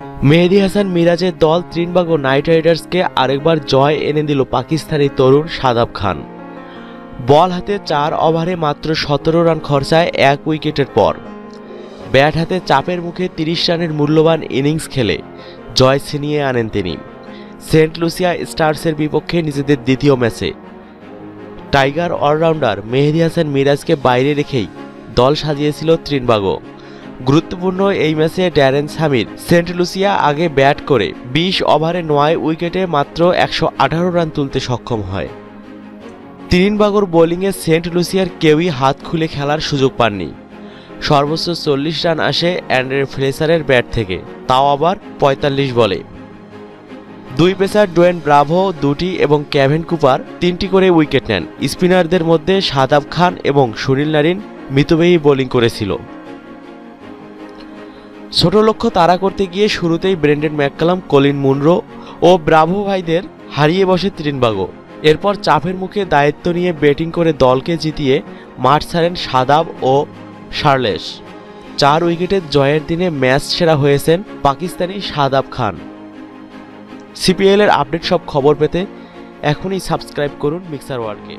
মেহেদি হাসান মিরাজের দল ত্রিনবাগ ও নাইট রাইডার্সকে আরেকবার জয় এনে দিল পাকিস্তানি তরুণ সাদাব খান। বল হাতে চার ওভারে মাত্র সতেরো রান খরচায় এক উইকেটের পর। ব্যাট হাতে চাপের মুখে তিরিশ রানের মূল্যবান ইনিংস খেলে জয় ছিনিয়ে আনেন তিনি। সেন্ট লুসিয়া স্টার্সের বিপক্ষে নিজেদের দ্বিতীয় ম্যাচে। টাইগার অলরাউন্ডার মেহেদি হাসান মিরাজকে বাইরে রেখেই দল সাজিয়েছিল ত্রিনবাগো গুরুত্বপূর্ণ এই ম্যাচে ড্যারেন সামির, সেন্ট লুসিয়া আগে ব্যাট করে বিশ ওভারে নয় উইকেটে মাত্র একশো আঠারো রান তুলতে সক্ষম হয়। ত্রিনবাগর বোলিংয়ে সেন্ট লুসিয়ার কেউই হাত খুলে খেলার সুযোগ পাননি। সর্বোচ্চ চল্লিশ রান আসে অ্যান্ড্রে ফ্লেসারের ব্যাট থেকে, তাও আবার পঁয়তাল্লিশ বলে। দুই পেসার ডোয়েন ব্রাভো, দুটি এবং ক্যাভেন কুপার তিনটি করে উইকেট নেন। স্পিনারদের মধ্যে সাদাব খান এবং সুনীল নারিন মিতব্যয়ী বোলিং করেছিল। ছোট লক্ষ্য তাড়া করতে গিয়ে শুরুতেই ব্রেন্ডেন ম্যাককালাম, কলিন মুনরো ও ব্রাভো ভাইদের হারিয়ে বসে ত্রিনবাগো। এরপর চাপের মুখে দায়িত্ব নিয়ে ব্যাটিং করে দলকে জিতিয়ে মাঠ ছাড়েন সাদাব ও শার্লেস। চার উইকেটের জয়ের দিনে ম্যাচ সেরা হয়েছেন পাকিস্তানি সাদাব খান। সিপিএল এর আপডেট সব খবর পেতে এখনই সাবস্ক্রাইব করুন মিক্সার ওয়ার্ডকে